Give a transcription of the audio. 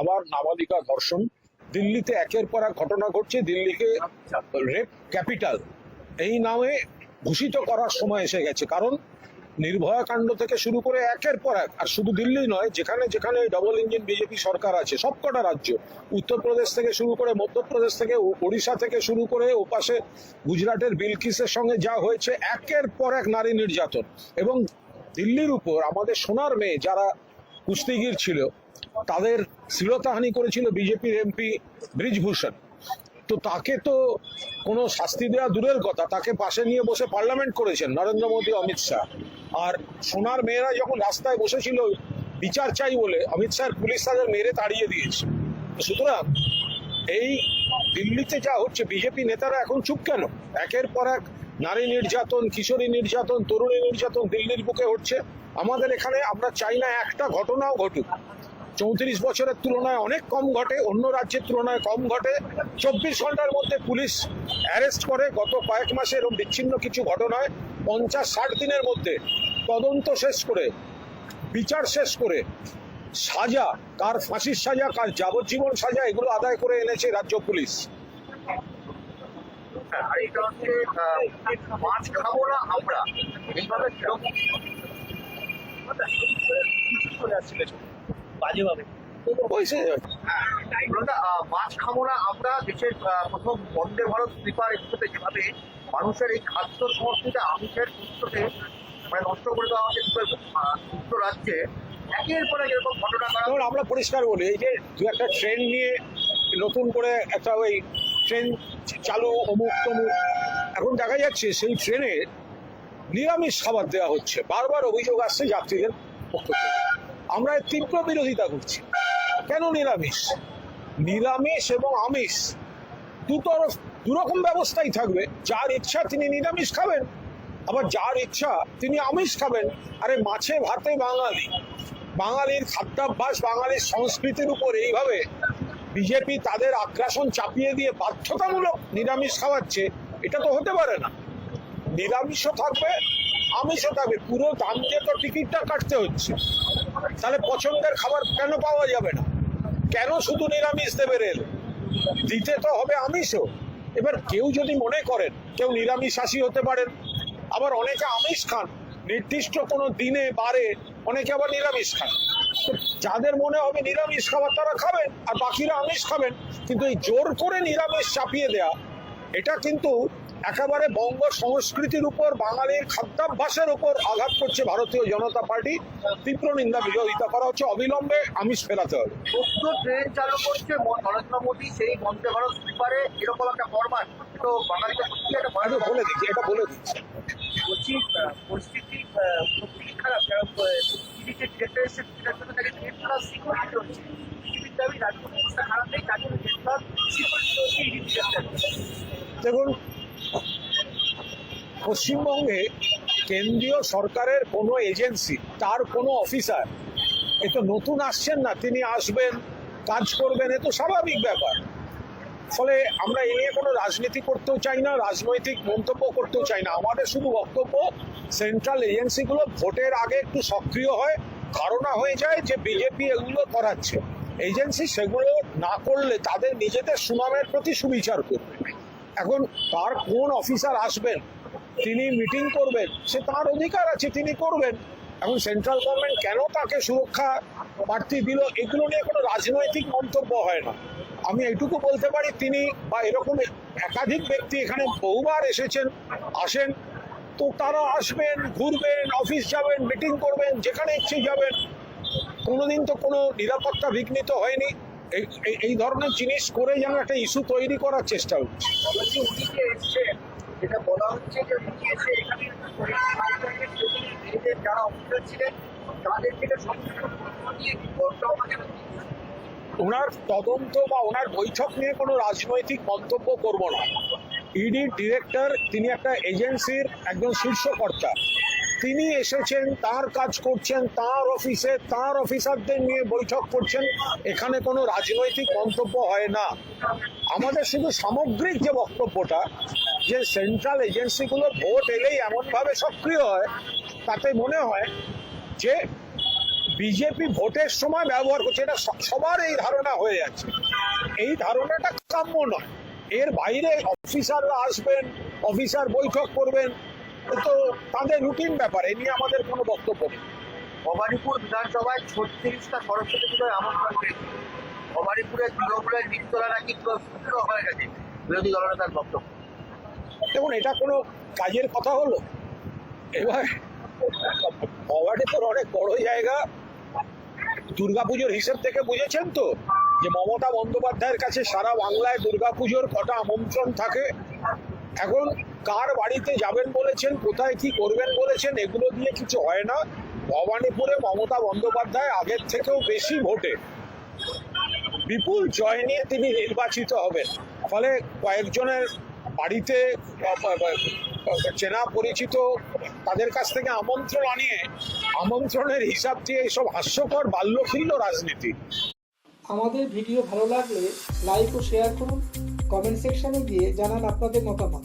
আবার নাবালিকা ধর্ষণ। দিল্লিতে একের পর এক ঘটনা ঘটছে। দিল্লিকে রেপ ক্যাপিটাল। এই নামে ভূষিত করার সময় এসে গেছে। কারণ নির্ভয়া কাণ্ড থেকে শুরু করে একের পর এক, আর শুধু দিল্লি নয়, যেখানে যেখানে ডবল ইঞ্জিন বিজেপি সরকার আছে, সবকটা রাজ্য। উত্তরপ্রদেশ থেকে শুরু করে মধ্যপ্রদেশ থেকে ওড়িশা থেকে শুরু করে ওপাশে গুজরাটের বিলকিসের সঙ্গে যা হয়েছে, একের পর এক নারী নির্যাতন। এবং দিল্লির উপর আমাদের সোনার মেয়ে যারা কুস্তিগির ছিল তাদের শ্লীলতাহানি করেছিল বিজেপির এমপি ব্রিজভূষণ। তো তাকে তো কোনো শাস্তি দেওয়া দূরের কথা, তাকে পাশে নিয়ে বসে পার্লামেন্ট করেছেন নরেন্দ্র মোদী, অমিত শাহ। আর সোনার মেয়েরা যখন রাস্তায় বসেছিল, বিচার চাই বলে অমিত শাহের পুলিশ তাদের মেরে তাড়িয়ে দিয়েছে। সুতরাং এই দিল্লিতে যা হচ্ছে, বিজেপি নেতারা এখন চুপ কেন? একের পর এক নারী নির্যাতন, কিশোরী নির্যাতন, তরুণী নির্যাতন দিল্লির বুকে হচ্ছে। আমাদের এখানে আমরা চাই না একটা ঘটনাও ঘটুক। চৌত্রিশ বছরের তুলনায় অনেক কম ঘটে, অন্য রাজ্যের তুলনায় কম ঘটে। চব্বিশ ঘণ্টার মধ্যে পুলিশ অ্যারেস্ট করে, গত কয়েক মাসে এরকম বিচ্ছিন্ন কিছু ঘটনায় পঞ্চাশ ষাট দিনের মধ্যে তদন্ত শেষ করে, বিচার শেষ করে, সাজা, কার ফাঁসির সাজা, কার যাবজ্জীবন সাজা, এগুলো আদায় করে এনেছে রাজ্য পুলিশ। আমরা। বাজেভাবে। মাছ খাব না আমরা দেশের প্রথম বন্দে ভারত স্লিপার এক্সপ্রেসে যেভাবে মানুষের এই খাদ্য আমিষের মানে নষ্ট করে দেওয়া হচ্ছে দুটো আহ, রাজ্যে একের পর এক এরকম ঘটনা করা আমরা পরিষ্কার বলি এই যে দু একটা ট্রেন নিয়ে নতুন করে একটা ওই ট্রেন চালু অমুক তমুক এখন দেখা যাচ্ছে সেই ট্রেনে নিরামিষ খাবার দেওয়া হচ্ছে। বারবার অভিযোগ আসছে যাত্রীদের পক্ষ থেকে। আমরা তীব্র বিরোধিতা করছি। কেন নিরামিষ? নিরামিষ এবং আমিষ দুতরফ দুরকম ব্যবস্থাই থাকবে। যার ইচ্ছা তিনি নিরামিষ খাবেন, আবার যার ইচ্ছা তিনি আমিষ খাবেন। আরে মাছে ভাতে বাঙালি। বাঙালির খাদ্যাভ্যাস, বাঙালির সংস্কৃতির উপর এইভাবে বিজেপি তাদের আগ্রাসন চাপিয়ে দিয়ে বাধ্যতামূলক নিরামিষ খাওয়াচ্ছে, এটা তো হতে পারে না। নিরামিষও থাকবে, আমিষও থাকবে। পুরো দাম দিয়ে তো টিকিটটা কাটতে হচ্ছে। তাহলে পছন্দের খাবার কেন পাওয়া যাবে না? কেন শুধু নিরামিষ দেবে রেল? দিতে তো হবে আমিষও। এবার কেউ যদি মনে করেন, কেউ নিরামিষাসী হতে পারেন, আবার অনেকে আমিষ খান, নির্দিষ্ট কোনো দিনে, বারে, অনেকে আবার নিরামিষ খান। যাদের মনে হবে নিরামিষ খাবার তারা খাবেন, আর বাকিরা আমিষ খাবেন। কিন্তু এই জোর করে নিরামিষ চাপিয়ে দেয়া, এটা কিন্তু একেবারে বঙ্গ সংস্কৃতির উপর বাঙালির খাদ্যাভ্যাসের উপর আঘাত করছে ভারতীয় জনতা পার্টি। তীব্র নিন্দা বিরোধিতা করা হচ্ছে। অবিলম্বে আমিষ ফেরাতে হবে। ট্রেন চালু করছে নরেন্দ্র মোদী সেই বন্দে ভারত স্লিপারে এরকম একটা ফরম্যাট তো বাঙালিকে সত্যি একটা বলে দিচ্ছি এটা বলে দিচ্ছি। বলছি পরিস্থিতি খারাপ। কারণ ডিরেক্টর তাকে সিকিউরিটি দাবি রাজ্য অবস্থা খারাপ নেই সিকিউরিটি দেখুন পশ্চিমবঙ্গে কেন্দ্রীয় সরকারের কোনো এজেন্সি, তার কোনো অফিসার, এ তো নতুন আসছেন না, তিনি আসবেন, কাজ করবেন, এ তো স্বাভাবিক ব্যাপার। ফলে আমরা এ নিয়ে কোনো রাজনীতি করতেও চাই না, রাজনৈতিক মন্তব্য করতেও চাই না। আমাদের শুধু বক্তব্য, সেন্ট্রাল এজেন্সিগুলো ভোটের আগে একটু সক্রিয় হয়, ধারণা হয়ে যায় যে বিজেপি এগুলো করাচ্ছে। এজেন্সি সেগুলো না করলে তাদের নিজেদের সুনামের প্রতি সুবিচার করবে। এখন তার কোন অফিসার আসবেন তিনি মিটিং করবেন, সে তার অধিকার আছে, তিনি করবেন। এখন সেন্ট্রাল গভর্নমেন্ট কেন তাকে সুরক্ষা প্রার্থী দিল এগুলো নিয়ে কোনো রাজনৈতিক মন্তব্য হয় না। আমি এইটুকু বলতে পারি, তিনি বা এরকম একাধিক ব্যক্তি এখানে বহুবার এসেছেন, আসেন। তো তারা আসবেন, ঘুরবেন অফিস যাবেন মিটিং করবেন, যেখানে ইচ্ছে যাবেন। কোনোদিন তো কোনো নিরাপত্তা বিঘ্নিত হয়নি। এই, এই- ধরনের জিনিস করে যেন একটা ইস্যু তৈরি করার চেষ্টা হচ্ছে। যেটা বলা হচ্ছে যে উনি এখানে নিজেদের যারা অফিসার ছিলেন, তাদের থেকে ওনার তদন্ত বা ওনার বৈঠক নিয়ে কোনো রাজনৈতিক মন্তব্য করব না। ইডির ডিরেক্টর তিনি একটা এজেন্সির একজন শীর্ষকর্তা তিনি এসেছেন, তার কাজ করছেন, তার অফিসে তার অফিসারদের নিয়ে বৈঠক করছেন। এখানে কোনো রাজনৈতিক মন্তব্য হয় না। আমাদের শুধু সামগ্রিক যে বক্তব্যটা, যে সেন্ট্রাল এজেন্সিগুলো ভোট এলেই এমনভাবে সক্রিয় হয়, তাতে মনে হয় যে বিজেপি ভোটের সময় ব্যবহার করছে। এটা সবার এই ধারণা হয়ে যাচ্ছে। এই ধারণাটা কাম্য নয়। এর বাইরে অফিসাররা আসবেন অফিসার বৈঠক করবেন। তো তাদের রুটিন ব্যাপার এ নিয়ে আমাদের কোনো বক্তব্য নেই। ভবানীপুর বিধানসভায় ছত্রিশটা সরস্বতী পুজোয় আমন্ত্রণ পেয়েছে ভবানীপুরের তৃণমূলের নিচতলা নাকি শুকনো হয়ে গেছে বিরোধী দলনেতার বক্তব্য। দেখুন এটা কোনো কাজের কথা হলো? এবার তো অনেক বড় জায়গা। দুর্গাপুজোর হিসেব থেকে বুঝেছেন তো? যে মমতা বন্দ্যোপাধ্যায়ের কাছে সারা বাংলায় দুর্গাপুজোর কটা আমন্ত্রণ থাকে। এখন কার বাড়িতে যাবেন বলেছেন, কোথায় কি করবেন বলেছেন, এগুলো দিয়ে কিছু হয় না। ভবানীপুরে মমতা বন্দ্যোপাধ্যায় আগের থেকেও বেশি ভোটে। বিপুল জয় নিয়ে তিনি নির্বাচিত হবেন। ফলে কয়েকজনের বাড়িতে চেনা পরিচিত তাদের কাছ থেকে আমন্ত্রণ আনিয়ে, আমন্ত্রণের হিসাব দিয়ে এইসব হাস্যকর বাল্যখিল্য রাজনীতি। আমাদের ভিডিও ভালো লাগলে লাইক ও শেয়ার করুন। কমেন্ট সেকশনে গিয়ে জানান আপনাদের মতামত।